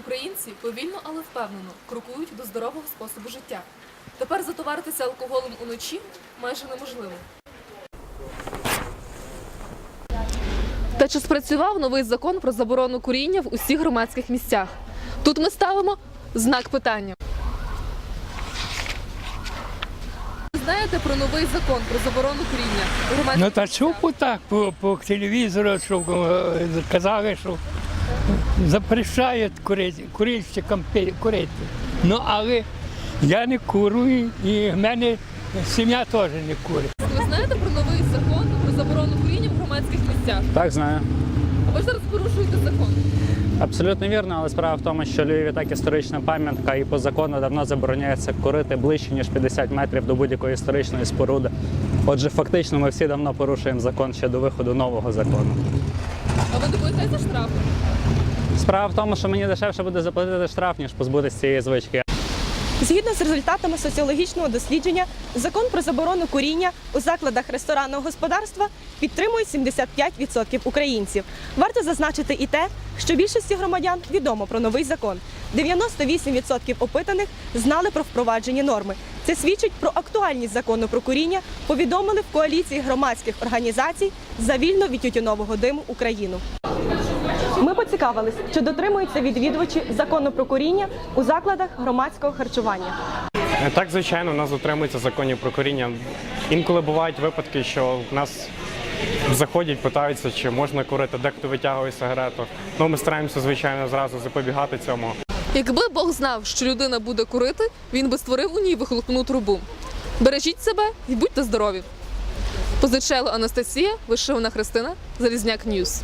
Українці повільно, але впевнено крокують до здорового способу життя. Тепер затоваритися алкоголем уночі майже неможливо. Та чи спрацював новий закон про заборону куріння в усіх громадських місцях? Тут ми ставимо знак питання. Знаєте про новий закон про заборону куріння громадських Ну та чув так по, по телевізору, що е, казали, що запрещають курити, курильщикам курити. Ну але я не курю і в мене сім'я теж не курить. Ви знаєте про новий закон про заборону куріння в громадських місцях? Так, знаю. А ви зараз порушуєте закон. Абсолютно вірно, але справа в тому, що Львів так історична пам'ятка, і по закону давно забороняється курити ближче ніж 50 метрів до будь-якої історичної споруди. Отже, фактично, ми всі давно порушуємо закон ще до виходу нового закону. А ви боїтеся штрафу? Справа в тому, що мені дешевше буде заплатити штраф, ніж позбутися цієї звички. Згідно з результатами соціологічного дослідження, закон про заборону куріння у закладах ресторанного господарства підтримують 75% українців. Варто зазначити і те, що більшості громадян відомо про новий закон. 98% опитаних знали про впроваджені норми. Це свідчить про актуальність закону про куріння. Повідомили в коаліції громадських організацій за вільно від тютюнового диму Україну. Ми поцікавились, чи дотримуються відвідувачі закону про куріння у закладах громадського харчування. Так, звичайно, у нас дотримується законів про коріння. Інколи бувають випадки, що в нас заходять, питаються, чи можна курити, дехто витягує сигарету. Ну, ми стараємося, звичайно, зразу запобігати цьому. Якби Бог знав, що людина буде курити, він би створив у ній вихлопну трубу. Бережіть себе і будьте здорові. Позичело Анастасія, вишивана Христина, Залізняк Ньюс.